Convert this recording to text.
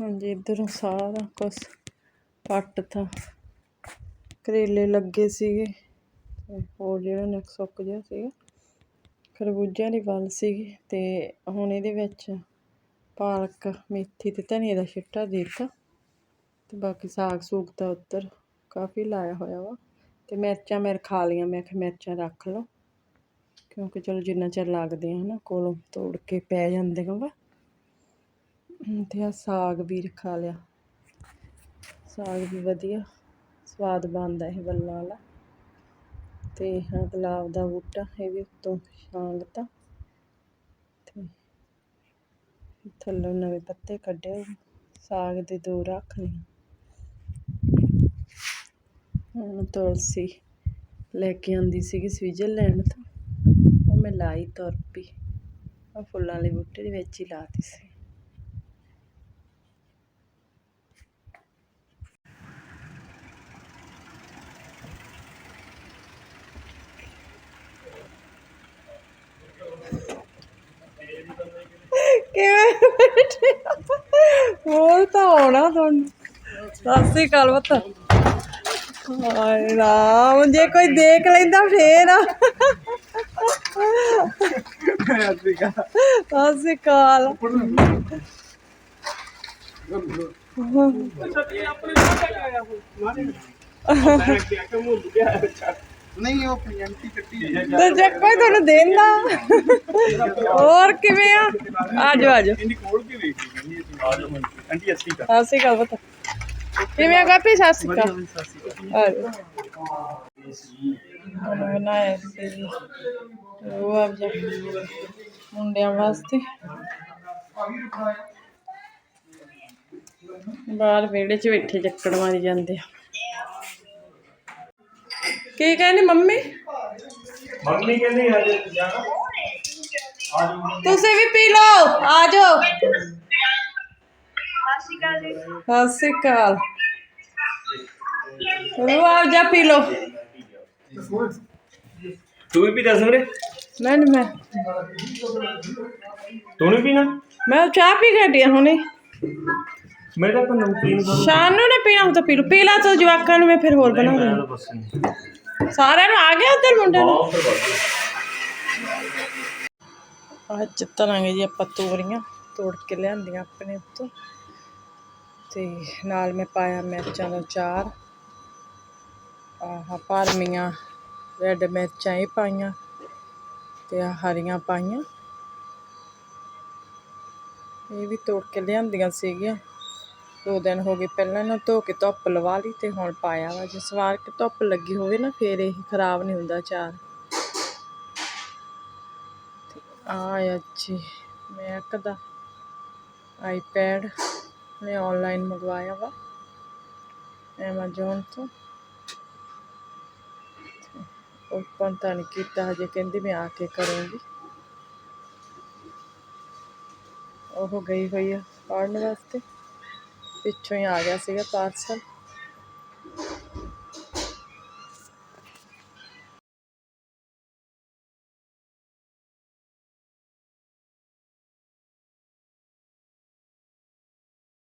ਹਾਂਜੀ, ਇੱਧਰੋਂ ਸਾਰਾ ਕੁਛ ਪੱਟ ਥਾ ਕਰੇਲੇ ਲੱਗੇ ਸੀਗੇ ਤੇ ਹੋਰ ਜਿਹੜਾ ਨੇ ਸੁੱਕ ਗਿਆ ਸੀਗਾ ਖਰਬੂਜਿਆਂ ਦੀ ਵੱਲ ਸੀਗੀ ਤੇ ਹੁਣ ਇਹਦੇ ਵਿੱਚ ਪਾਲਕ, ਮੇਥੀ ਤੇ ਧਨੀਏ ਦਾ ਛਿੱਟਾ ਦਿੱਤਾ ਤੇ ਬਾਕੀ ਸਾਗ ਸੂਗ ਦਾ ਉੱਤਰ ਕਾਫੀ ਲਾਇਆ ਹੋਇਆ ਵਾ ਤੇ ਮਿਰਚਾਂ ਮੈਂ ਖਾ ਲਈਆਂ, ਮੈਂ ਕਿਹਾ ਮਿਰਚਾਂ ਰੱਖ ਲਓ ਕਿਉਂਕਿ ਚਲੋ ਜਿੰਨਾ ਚਿਰ ਲੱਗਦੇ ਆ ਨਾ, ਕੋਲੋਂ ਤੋੜ ਕੇ ਪੈ ਜਾਂਦੀਆਂ ਵਾ। ਹਮ, ਤੇ ਸਾਗ ਵੀ ਰਖਾ ਲਿਆ। ਸਾਗ ਵੀ ਵਧੀਆ ਸਵਾਦ ਬਣਦਾ ਇਹ ਵੱਲਾਂ ਵਾਲਾ। ਤੇ ਆਹ ਗੁਲਾਬ ਦਾ ਬੂਟਾ ਇਹ ਵੀ ਉੱਤੋਂ ਛਾਂਗ ਤਾ। ਤੇ ਥੱਲੋਂ ਨਵੇਂ ਪੱਤੇ ਕੱਢੇ ਸਾਗ ਦੇ ਦੋ ਰੱਖ ਲਏ। ਹੁਣ ਤੁਲਸੀ ਲੈ ਕੇ ਆਂਦੀ ਸੀਗੀ ਸਵਿਜ਼ਰਲੈਂਡ ਤੋਂ। ਉਹ ਮੈਂ ਲਾਈ ਤੁਰ ਪਈ। ਉਹ ਫੁੱਲਾਂ ਵਾਲੇ ਬੂਟੇ ਦੇ ਵਿੱਚ ਹੀ ਲਾਤੀ ਸੀ ਕਿਵੇਂ ਬੈਠੇ? ਹੋਰ ਤਾਂ ਹੋਣਾ। ਤੁਹਾਨੂੰ ਸਤਿ ਸ੍ਰੀ ਅਕਾਲ ਪੁੱਤ। ਹਾਏ ਰਾਮ ਜੇ ਕੋਈ ਦੇਖ ਲੈਂਦਾ ਫੇਰ। ਸਤਿ ਸ੍ਰੀ ਅਕਾਲ। ਨਹੀਂ ਉਹ ਪ੍ਰੀਐਮਟੀ ਕੱਟੀ ਤੇ ਜੇ ਕੋਈ ਤੁਹਾਨੂੰ ਦੇਂਦਾ। ਹੋਰ ਕਿਵੇਂ ਆ? ਆਜੋ ਆਜੋ ਇੰਨੀ ਕੋਲ ਕੇ ਵੇਖੀ? ਅਸੀਂ ਸਤਿ ਸ੍ਰੀ ਅਕਾਲ। ਕਿਵੇਂ ਆ ਕਾਪੀ ਸਤਿ ਸ੍ਰੀ ਅਕਾਲ। ਆਜੋ। ਉਹਨੇ ਬਣਾਇਆ ਸੀ ਜੀ ਉਹ ਆਪ ਜਾ ਮੁੰਡਿਆਂ ਵਾਸਤੇ। ਬਾਹਰ ਵਿਹੜੇ 'ਚ ਬੈਠੇ ਚੱਕੜ ਮਾਰੀ ਜਾਂਦੇ ਆ। ਕੀ ਕਹਿੰਦੀ ਮੰਮੀ? ਮੰਮੀ ਕਹਿੰਦੀ ਹਜੇ ਜਾਣਾ? ਤੁਸੀਂ ਵੀ ਪੀ ਲਓ ਆ ਜਾਓ ਸਤਿ ਸ਼੍ਰੀ ਅਕਾਲ ਆ ਜਾ ਪੀ ਲਓ। ਤੂੰ ਵੀ ਪੀਦਾ ਸਮਰੇ? ਮੈਂ। ਤੂੰ ਨਹੀਂ ਪੀਣਾ? ਮੈਂ ਚਾਹ ਪੀ ਕੇ ਹਟੀ ਹੁਣੇ। ਮੈਂ ਤਾਂ ਨਮਕੀਨ ਸ਼ਾਨ ਨੂੰ ਨੇ ਪੀਣਾ ਹੁੰਦਾ ਪੀ ਲਓ। ਪੀ ਲਾ ਤੋ ਜਵਾਕਾਂ ਨੂੰ ਮੈਂ ਫਿਰ ਹੋਰ ਬਣਾ ਦੂੰ ਸਾਰਿਆਂ ਨੂੰ ਆ ਗਿਆ ਉਧਰ ਮੁੰਡੇ ਨੂੰ? ਆ ਚਿੱਤਰਾਂਗੇ ਜੀ ਆਪਾਂ ਤੋਰੀਆਂ ਤੋੜ ਕੇ ਲਿਆਂਦੀਆਂ ਆਪਣੇ ਉੱਤੋਂ। ਤੇ ਨਾਲ ਮੈਂ ਪਾਇਆ ਮਿਰਚਾਂ ਦਾ ਚਾਰ। ਆਹ ਭਰਮੀਆਂ ਰੈੱਡ ਮਿਰਚਾਂ ਇਹ ਪਾਈਆਂ ਅਤੇ ਆ ਹਰੀਆਂ ਪਾਈਆਂ। ਇਹ ਵੀ ਤੋੜ ਕੇ ਲਿਆਂਦੀਆਂ ਸੀਗੀਆਂ। ਦੋ ਦਿਨ ਹੋ ਗਏ ਪਹਿਲਾਂ ਇਹਨਾਂ ਧੋ ਕੇ ਧੁੱਪ ਲਵਾ ਲਈ ਅਤੇ ਹੁਣ ਪਾਇਆ ਵਾ। ਜੇ ਸਵਾਰ ਕੇ ਧੁੱਪ ਲੱਗੀ ਹੋਵੇ ਨਾ, ਫਿਰ ਇਹ ਖਰਾਬ ਨਹੀਂ ਹੁੰਦਾ ਚਾਰ। ਆ ਅੱਛੀ ਮੈਕ ਦਾ ਆਈਪੈਡ ਨੇ ਆਨਲਾਈਨ ਮੰਗਵਾਇਆ ਵਾ ਐਮਾਜ਼ੋਨ ਤੋਂ ਓਪਨ ਤਾਂ ਨਹੀਂ ਕੀਤਾ ਹਜੇ ਕਹਿੰਦੀ ਮੈਂ ਆ ਕੇ ਕਰੂੰਗੀ ਉਹ ਗਈ ਹੋਈ ਆ ਪੜ੍ਹਨ ਵਾਸਤੇ ਪਿੱਛੋਂ ਹੀ ਆ ਗਿਆ ਸੀਗਾ ਪਾਰਸਲ